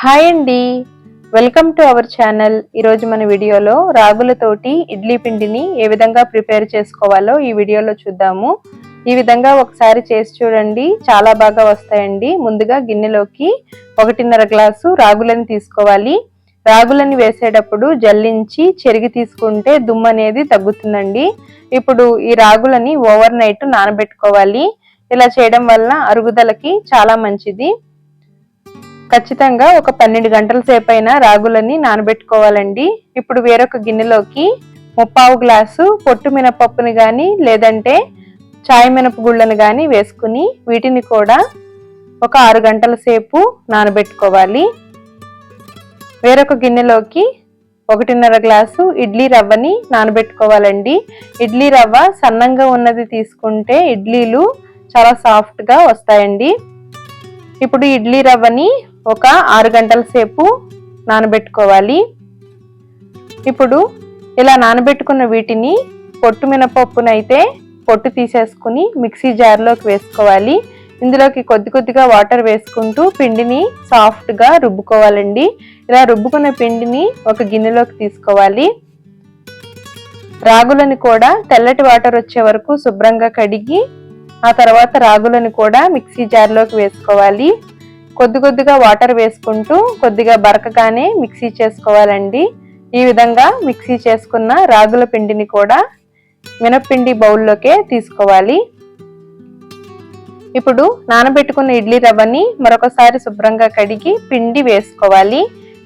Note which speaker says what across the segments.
Speaker 1: Hi అండి. Welcome to our channel ఈరోజు మన వీడియోలో రాగులతోటి ఇడ్లీ పిండిని ఏ విధంగా ప్రిపేర్ చేసుకోవాలో ఈ వీడియోలో చూద్దాము. ఈ విధంగా ఒకసారి చేసి చూడండి. చాలా బాగా వస్తాయండి. ముందుగా గిన్నెలోకి ఒకటిన్నర గ్లాసు రాగులని తీసుకోవాలి. రాగులని వేసేటప్పుడు జల్లించి చెరిగి తీసుకుంటే దుమ్ము అనేది తగ్గుతుందండి. ఇప్పుడు ఈ రాగులని ఓవర్ నైట్ నానబెట్టుకోవాలి. ఇలా చేయడం వల్ల అరుగుదలకి చాలా మంచిది. ఖచ్చితంగా ఒక పన్నెండు గంటల సేపు అయినా రాగులని నానబెట్టుకోవాలండి. ఇప్పుడు వేరొక గిన్నెలోకి ముప్పావు గ్లాసు పొట్టు మినపప్పుని కానీ లేదంటే చాయ్ మినపగుళ్ళను కానీ వేసుకుని వీటిని కూడా ఒక ఆరు గంటల సేపు నానబెట్టుకోవాలి. వేరొక గిన్నెలోకి ఒకటిన్నర గ్లాసు ఇడ్లీ రవ్వని నానబెట్టుకోవాలండి. ఇడ్లీ రవ్వ సన్నంగా ఉన్నది తీసుకుంటే ఇడ్లీలు చాలా సాఫ్ట్గా వస్తాయండి. ఇప్పుడు ఇడ్లీ రవ్వని ఒక ఆరు గంటల సేపు నానబెట్టుకోవాలి. ఇప్పుడు ఇలా నానబెట్టుకున్న వీటిని పొట్టు మినపప్పునైతే పొట్టు తీసేసుకుని మిక్సీ జార్లోకి వేసుకోవాలి. ఇందులోకి కొద్ది కొద్దిగా వాటర్ వేసుకుంటూ పిండిని సాఫ్ట్గా రుబ్బుకోవాలండి. ఇలా రుబ్బుకున్న పిండిని ఒక గిన్నెలోకి తీసుకోవాలి. రాగులను కూడా తెల్లటి వాటర్ వచ్చే వరకు శుభ్రంగా కడిగి ఆ తర్వాత రాగులను కూడా మిక్సీ జార్లోకి వేసుకోవాలి. కొద్ది కొద్దిగా వాటర్ వేసుకుంటూ కొద్దిగా బరకగానే మిక్సీ చేసుకోవాలండి. ఈ విధంగా మిక్సీ చేసుకున్న రాగుల పిండిని కూడా మినప్పిండి బౌల్లోకే తీసుకోవాలి. ఇప్పుడు నానబెట్టుకున్న ఇడ్లీ రవ్వని మరొకసారి శుభ్రంగా కడిగి పిండి వేసుకోవాలి.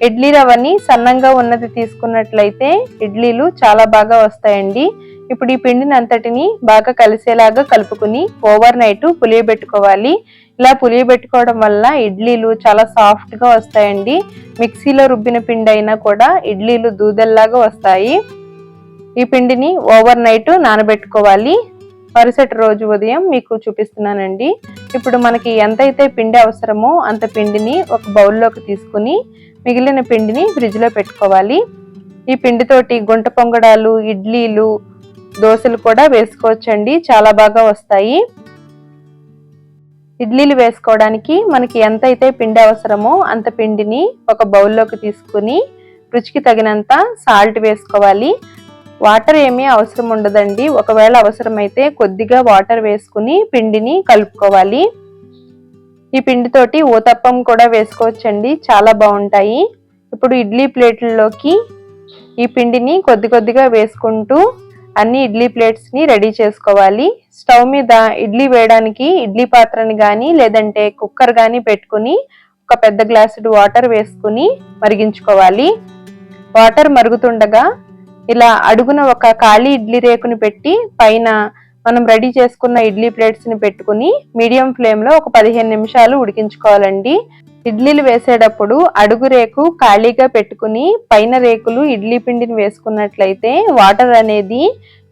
Speaker 1: ఇడ్లీ రవ్వని సన్నంగా ఉన్నది తీసుకున్నట్లయితే ఇడ్లీలు చాలా బాగా వస్తాయండి. ఇప్పుడు ఈ పిండిని అంతటిని బాగా కలిసేలాగా కలుపుకుని ఓవర్ నైట్ పులియబెట్టుకోవాలి. ఇలా పులియబెట్టుకోవడం వల్ల ఇడ్లీలు చాలా సాఫ్ట్గా వస్తాయండి. మిక్సీలో రుబ్బిన పిండి అయినా కూడా ఇడ్లీలు దూదల్లాగా వస్తాయి. ఈ పిండిని ఓవర్ నైట్ నానబెట్టుకోవాలి. మరుసటి రోజు ఉదయం మీకు చూపిస్తున్నానండి. ఇప్పుడు మనకి ఎంతైతే పిండి అవసరమో అంత పిండిని ఒక బౌల్లోకి తీసుకుని మిగిలిన పిండిని ఫ్రిడ్జ్లో పెట్టుకోవాలి. ఈ పిండితోటి గుంట పొంగడాలు ఇడ్లీలు దోశలు కూడా వేసుకోవచ్చండి. చాలా బాగా వస్తాయి. ఇడ్లీలు వేసుకోవడానికి మనకి ఎంత అయితే పిండి అవసరమో అంత పిండిని ఒక బౌల్లోకి తీసుకుని రుచికి తగినంత సాల్ట్ వేసుకోవాలి. వాటర్ ఏమీ అవసరం ఉండదండి. ఒకవేళ అవసరమైతే కొద్దిగా వాటర్ వేసుకుని పిండిని కలుపుకోవాలి. ఈ పిండితోటి ఊతప్పం కూడా వేసుకోవచ్చండి. చాలా బాగుంటాయి. ఇప్పుడు ఇడ్లీ ప్లేట్లలోకి ఈ పిండిని కొద్ది కొద్దిగా వేసుకుంటూ అన్ని ఇడ్లీ ప్లేట్స్ని రెడీ చేసుకోవాలి. స్టవ్ మీద ఇడ్లీ వేయడానికి ఇడ్లీ పాత్రని కానీ లేదంటే కుక్కర్ కానీ పెట్టుకుని ఒక పెద్ద గ్లాసుడు వాటర్ వేసుకుని మరిగించుకోవాలి. వాటర్ మరుగుతుండగా ఇలా అడుగున ఒక ఖాళీ ఇడ్లీ రేకుని పెట్టి పైన మనం రెడీ చేసుకున్న ఇడ్లీ ప్లేట్స్ని పెట్టుకుని మీడియం ఫ్లేమ్లో ఒక పదిహేను నిమిషాలు ఉడికించుకోవాలండి. ఇడ్లీలు వేసేటప్పుడు అడుగు రేకు ఖాళీగా పెట్టుకుని పైన రేకులు ఇడ్లీ పిండిని వేసుకున్నట్లయితే వాటర్ అనేది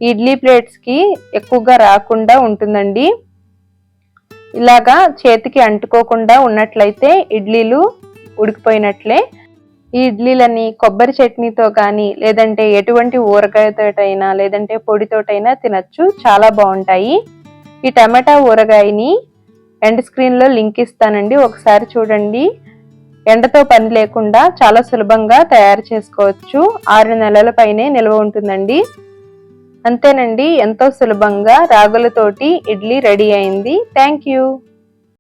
Speaker 1: ఇడ్లీ ప్లేట్స్కి ఎక్కువగా రాకుండా ఉంటుందండి. ఇలాగా చేతికి అంటుకోకుండా ఉన్నట్లయితే ఇడ్లీలు ఉడికిపోయినట్లే. ఈ ఇడ్లీలని కొబ్బరి చట్నీతో కానీ లేదంటే ఎటువంటి ఊరగాయతోటైనా లేదంటే పొడితోటైనా తినచ్చు. చాలా బాగుంటాయి. ఈ టమాటా ఊరగాయని ఎండ్ స్క్రీన్లో లింక్ ఇస్తానండి. ఒకసారి చూడండి. ఎండతో పని లేకుండా చాలా సులభంగా తయారు చేసుకోవచ్చు. ఆరు నెలల పైనే నిల్వ ఉంటుందండి. అంతేనండి. ఎంతో సులభంగా రాగులతోటి ఇడ్లీ రెడీ అయింది. Thank you